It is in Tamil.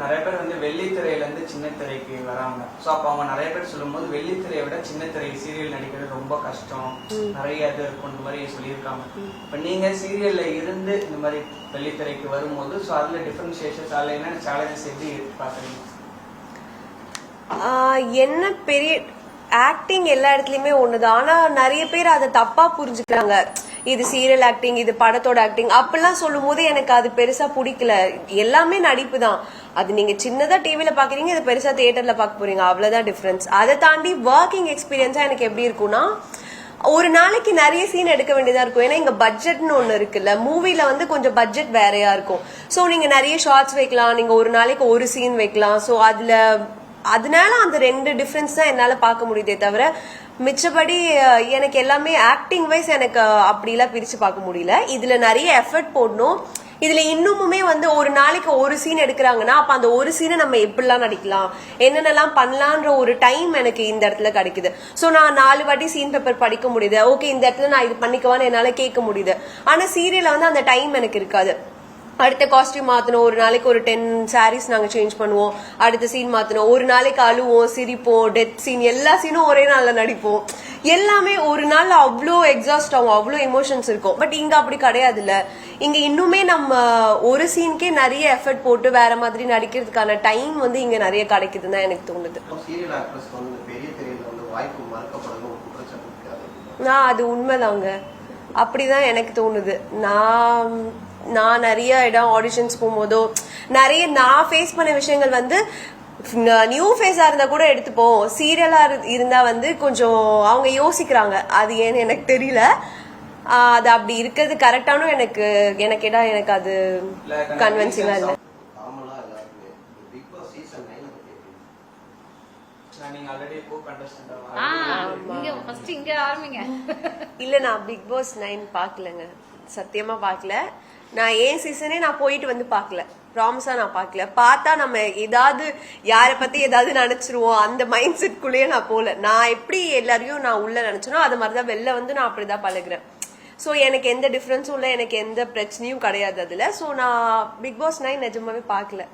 நிறைய பேர் வந்து வெள்ளித்திரையில இருந்து சின்ன திரைக்கு வராங்க. ஸோ அப்போ அவங்க நிறைய பேர் சொல்லும்போது வெள்ளித்திரையை விட சின்ன திரை சீரியல் நடிக்கிறது ரொம்ப கஷ்டம். நிறைய இது இருக்கும் இந்த மாதிரி சொல்லியிருக்காங்க. இப்போ நீங்க சீரியல்ல இருந்து இந்த மாதிரி வெள்ளித்திரைக்கு வரும்போது ஸோ அதுல டிஃபரன்ஷியேஷன்ஸ் அதில் என்னென்ன சேலஞ்சஸ் எப்படி பாக்குறீங்க? ஆஹ் என்ன பெரிய ஆக்டிங் எல்லா இடத்துலயுமே ஒண்ணுதான். ஆனா நிறைய பேர் அதை தப்பா புரிஞ்சுக்கிறாங்க. இது சீரியல் ஆக்டிங் இது படத்தோட ஆக்டிங் அப்படிலாம் சொல்லும் போது எனக்கு அது பெருசா பிடிக்கல. எல்லாமே நடிப்பு தான் அது நீங்க சின்னதா டிவில பாக்குறீங்க இது பெருசா தியேட்டர்ல பார்க்க போறீங்க. அவ்வளவுதான் டிஃபரன்ஸ் அதை தாண்டி ஒர்க்கிங் எக்ஸ்பீரியன்ஸா எனக்கு எப்படி இருக்கும்னா ஒரு நாளைக்கு நிறைய சீன் எடுக்க வேண்டியதா இருக்கும். ஏன்னா இங்க பட்ஜெட்னு ஒண்ணு இருக்குல்ல. மூவில வந்து கொஞ்சம் பட்ஜெட் வேறையா இருக்கும். சோ நீங்க நிறைய ஷார்ட்ஸ் வைக்கலாம். நீங்க ஒரு நாளைக்கு ஒரு சீன் வைக்கலாம். சோ அதுல அதனால அந்த ரெண்டு டிஃபரன்ஸ் தான் என்னால பார்க்க முடியுதே தவிர மிச்சபடி எனக்கு எல்லாமே ஆக்டிங் வைஸ் எனக்கு அப்படிலாம் பிரிச்சு பார்க்க முடியல. இதுல நிறைய எஃபர்ட் போடணும். இதுல இன்னுமுமே வந்து ஒரு நாளைக்கு ஒரு சீன் எடுக்கிறாங்கன்னா அப்ப அந்த ஒரு சீனை நம்ம எப்படிலாம் நடிக்கலாம்? என்னென்னலாம் பண்ணலான்ற ஒரு டைம் எனக்கு இந்த இடத்துல கிடைக்குது. ஸோ நான் நாலு வாட்டி சீன் பேப்பர் படிக்க முடியுது. ஓகே இந்த இடத்துல நான் இது பண்ணிக்கவான்னு என்னால கேட்க முடியுது. ஆனா சீரியல்ல வந்து அந்த டைம் எனக்கு இருக்காது. அடுத்த காஸ்டியூம் மாத்தணும். ஒரு நாளைக்கு ஒரு டென் சாரீஸ் நாங்க சேஞ்ச் பண்ணுவோம். அடுத்த சீன் மாத்தணும். ஒரு நாளைக்கு அழுவோம் சிரிப்போம் டெத் சீன் எல்லா சீனும் ஒரே நாள்ல நடிப்போம். எல்லாமே ஒரு நாள் அவ்வளோ எக்ஸாஸ்ட் ஆகும். அவ்வளோ எமோஷன்ஸ் இருக்கும். பட் இங்க அப்படி கிடையாதுல்ல. இங்க இன்னுமே நம்ம ஒரு சீனுக்கே நிறைய எஃபர்ட் போட்டு வேற மாதிரி நடிக்கிறதுக்கான டைம் வந்து இங்க நிறைய கிடைக்குதுன்னு தான் எனக்கு தோணுது. நான் அது உண்மைதாங்க. அப்படிதான் எனக்கு தோணுது. நான் நான் நிறைய இடம் ஆடிஷன்ஸ் போகும்போதோ நிறைய நான் ஃபேஸ் பண்ண விஷயங்கள் வந்து நியூ ஃபேஸா இருந்தா கூட எடுத்துப்போம். சீரியலா இருந்தா வந்து கொஞ்சம் அவங்க யோசிக்கிறாங்க. அது ஏன்னு எனக்கு தெரியல. அது அப்படி இருக்கிறது கரெக்டானும் எனக்கு எனக்கு கேட்டா எனக்கு அது கன்வின்சிங்கா இல்லை. காமனா எல்லாருக்குமே பிக் பாஸ் சீசன் நைன் பத்தி எப்படி? நான் நீங்க ஆல்ரெடி கோ கண்டஸ்டன்ட் ஆ, இங்க ஃபர்ஸ்ட் இங்க ஆரம்பிங்க. இல்ல நான் பிக் பாஸ் நைன் பார்க்கலங்க. சத்தியமா பார்க்கல. நான் ஏன் சீசனே நான் போயிட்டு வந்து பார்க்கல? ப்ராமிஸா நான் பார்க்கல. பார்த்தா நம்ம ஏதாவது யாரை பத்தி ஏதாவது நினைச்சிருவோம். அந்த மைண்ட் செட்குள்ளேயே நான் போகல நான் எப்படி எல்லாரையும் நான் உள்ள நினைச்சனோ அது மாதிரிதான் வெளில வந்து நான் அப்படிதான் பழகுறேன். ஸோ எனக்கு எந்த டிஃப்ரென்ஸும் இல்லை. எனக்கு எந்த பிரச்சனையும் கிடையாது அதுல. ஸோ நான் பிக் பாஸ் நைன் நிஜமாவே பார்க்கல.